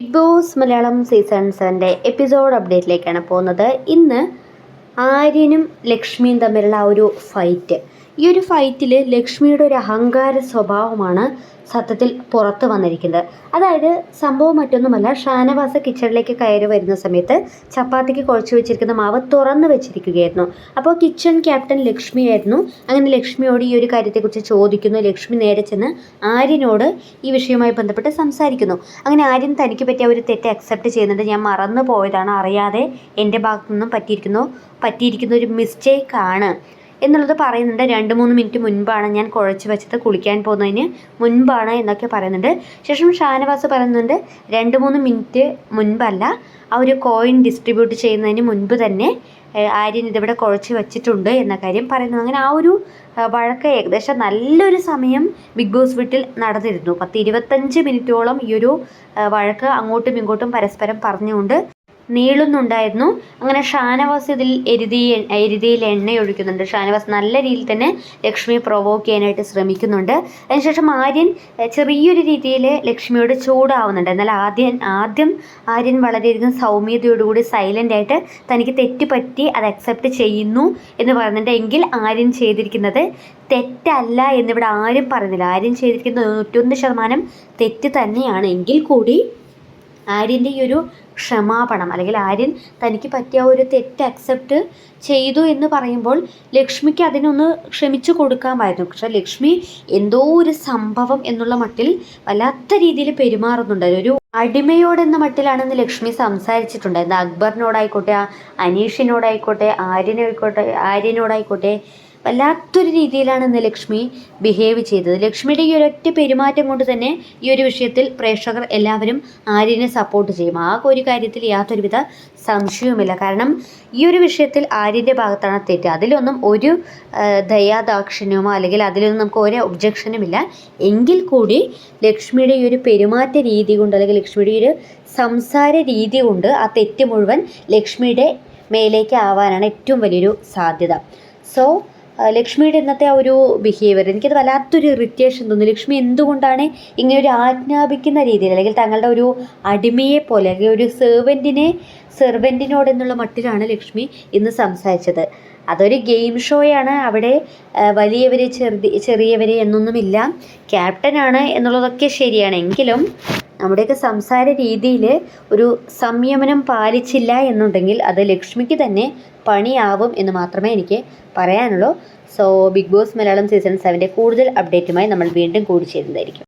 Big boss Malayalam season സെവന്റെ episode അപ്ഡേറ്റിലേക്കാണ് പോകുന്നത്. ഇന്ന് ആര്യനും ലക്ഷ്മിയും തമ്മിലുള്ള ആ ഒരു ഫൈറ്റ് ഈ ഒരു ഫൈറ്റിൽ ലക്ഷ്മിയുടെ ഒരു അഹങ്കാര സ്വഭാവമാണ് സത്യത്തിൽ പുറത്ത് വന്നിരിക്കുന്നത്. അതായത് സംഭവം മറ്റൊന്നുമല്ല ഷാനവാസ കിച്ചണിലേക്ക് കയറി വരുന്ന സമയത്ത് ചപ്പാത്തിക്ക് കുഴച്ചു വെച്ചിരിക്കുന്ന മാവ് തുറന്ന് വെച്ചിരിക്കുകയായിരുന്നു. അപ്പോൾ കിച്ചൺ ക്യാപ്റ്റൻ ലക്ഷ്മിയായിരുന്നു അങ്ങനെ ലക്ഷ്മിയോട് ഈ ഒരു കാര്യത്തെക്കുറിച്ച് ചോദിക്കുന്നു. ലക്ഷ്മി നേരെ ചെന്ന് ആര്യനോട് ഈ വിഷയവുമായി ബന്ധപ്പെട്ട് സംസാരിക്കുന്നു. അങ്ങനെ ആര്യൻ തനിക്ക് പറ്റിയ ഒരു തെറ്റ് അക്സെപ്റ്റ് ചെയ്യുന്നുണ്ട് ഞാൻ മറന്നു പോയതാണ് അറിയാതെ എന്റെ ഭാഗത്തു നിന്നും പറ്റിയിരിക്കുന്നു. പറ്റിയിരിക്കുന്ന ഒരു മിസ്റ്റേക്ക് ആണ് എന്നുള്ളത് പറയുന്നുണ്ട്. രണ്ട് മൂന്ന് മിനിറ്റ് മുൻപാണ് ഞാൻ കുഴച്ച് വെച്ചത് കുളിക്കാൻ പോകുന്നതിന് മുൻപാണ് എന്നൊക്കെ പറയുന്നുണ്ട്. ശേഷം ഷാനവാസ് പറയുന്നുണ്ട് രണ്ട് മൂന്ന് മിനിറ്റ് മുൻപല്ല ആ ഒരു കോയിൻ ഡിസ്ട്രിബ്യൂട്ട് ചെയ്യുന്നതിന് മുൻപ് തന്നെ ആര്യൻ ഇതിവിടെ കുഴച്ച് വെച്ചിട്ടുണ്ട് എന്ന കാര്യം പറയുന്നു. അങ്ങനെ ആ ഒരു വഴക്ക് ഏകദേശം നല്ലൊരു സമയം ബിഗ് ബോസ് വീട്ടിൽ നടന്നിരുന്നു. പത്ത് ഇരുപത്തഞ്ച് മിനിറ്റോളം ഈ ഒരു വഴക്ക് അങ്ങോട്ടും ഇങ്ങോട്ടും പരസ്പരം പറഞ്ഞുകൊണ്ട് നീളുന്നുണ്ടായിരുന്നു. അങ്ങനെ ഷാനവാസ് ഇതിൽ എരുതി എരുതിയിൽ എണ്ണ ഒഴിക്കുന്നുണ്ട് ഷാനവാസ് നല്ല രീതിയിൽ തന്നെ ലക്ഷ്മിയെ പ്രൊവോക്ക് ചെയ്യാനായിട്ട് ശ്രമിക്കുന്നുണ്ട്. അതിനുശേഷം ആര്യൻ ചെറിയൊരു രീതിയിൽ ലക്ഷ്മിയോട് ചൂടാവുന്നുണ്ട്. എന്നാൽ ആദ്യം ആദ്യം ആര്യൻ വളരെയധികം സൗമ്യതയോടുകൂടി സൈലന്റ് ആയിട്ട് തനിക്ക് തെറ്റുപറ്റി അത് അക്സെപ്റ്റ് ചെയ്യുന്നു എന്ന് പറയുന്നുണ്ട് എങ്കിൽ ആര്യൻ ചെയ്തിരിക്കുന്നത് തെറ്റല്ല എന്നിവിടെ ആരും പറഞ്ഞില്ല ആര്യൻ ചെയ്തിരിക്കുന്നത് നൂറ്റൊന്ന് ശതമാനം തെറ്റ് തന്നെയാണ്. എങ്കിൽ കൂടി ആര്യന്റെ ഈ ഒരു ക്ഷമാപണം അല്ലെങ്കിൽ ആര്യൻ തനിക്ക് പറ്റിയ ഒരു തെറ്റ് അക്സെപ്റ്റ് ചെയ്തു എന്ന് പറയുമ്പോൾ ലക്ഷ്മിക്ക് അതിനൊന്ന് ക്ഷമിച്ചു കൊടുക്കാമായിരുന്നു. പക്ഷെ ലക്ഷ്മി എന്തോ ഒരു സംഭവം എന്നുള്ള മട്ടിൽ വല്ലാത്ത രീതിയിൽ പെരുമാറുന്നുണ്ട്. ഒരു അടിമയോടെന്ന മട്ടിലാണെന്ന് ലക്ഷ്മി സംസാരിച്ചിട്ടുണ്ടായിരുന്നു അക്ബറിനോടായിക്കോട്ടെ അനീഷിനോടായിക്കോട്ടെ ആര്യനായിക്കോട്ടെ ആര്യനോടായിക്കോട്ടെ വല്ലാത്തൊരു രീതിയിലാണ് ഇന്ന് ലക്ഷ്മി ബിഹേവ് ചെയ്തത്. ലക്ഷ്മിയുടെ ഈ ഒരൊറ്റ പെരുമാറ്റം കൊണ്ട് തന്നെ ഈ ഒരു വിഷയത്തിൽ പ്രേക്ഷകർ എല്ലാവരും ആര്യനെ സപ്പോർട്ട് ചെയ്യും. ആ ഒരു കാര്യത്തിൽ യാതൊരുവിധ സംശയവുമില്ല. കാരണം ഈ ഒരു വിഷയത്തിൽ ആര്യന്റെ ഭാഗത്താണ് തെറ്റ്. അതിലൊന്നും ഒരു ദയാദാക്ഷിണ്യമോ അല്ലെങ്കിൽ അതിലൊന്നും നമുക്ക് ഒരു ഒബ്ജക്ഷനുമില്ല എങ്കിൽ കൂടി ലക്ഷ്മിയുടെ ഈ ഒരു പെരുമാറ്റ രീതി കൊണ്ട് അല്ലെങ്കിൽ ലക്ഷ്മിയുടെ ഒരു സംസാര രീതി കൊണ്ട് ആ തെറ്റ് മുഴുവൻ ലക്ഷ്മിയുടെ മേലേക്ക് ആവാനാണ് ഏറ്റവും വലിയൊരു സാധ്യത. സോ ലക്ഷ്മിയുടെ ഇന്നത്തെ ആ ഒരു ബിഹേവിയർ എനിക്കത് വല്ലാത്തൊരു ഇറിറ്റേഷൻ തോന്നുന്നു. ലക്ഷ്മി എന്തുകൊണ്ടാണ് ഇങ്ങനെ ഒരു ആജ്ഞാപിക്കുന്ന രീതിയിൽ അല്ലെങ്കിൽ തങ്ങളുടെ ഒരു അടിമയെ പോലെ അല്ലെങ്കിൽ ഒരു സെർവന്റിനെ സെർവന്റിനോട് എന്നുള്ള മട്ടിലാണ് ലക്ഷ്മി ഇന്ന് സംസാരിച്ചത്. അതൊരു ഗെയിം ഷോയാണ് അവിടെ വലിയവർ ചെറുതി ചെറിയവരെ എന്നൊന്നുമില്ല ക്യാപ്റ്റനാണ് എന്നുള്ളതൊക്കെ ശരിയാണ്. എങ്കിലും നമ്മുടെയൊക്കെ സംസാര രീതിയിൽ ഒരു സംയമനം പാലിച്ചില്ല എന്നുണ്ടെങ്കിൽ അത് ലക്ഷ്മിക്ക് തന്നെ പണിയാവും എന്ന് മാത്രമേ എനിക്ക് പറയാനുള്ളൂ. So Big Boss Malayalam season സെവന്റെ കൂടുതൽ അപ്ഡേറ്റുമായി നമ്മൾ വീണ്ടും കൂടി ചേരുന്നതായിരിക്കും.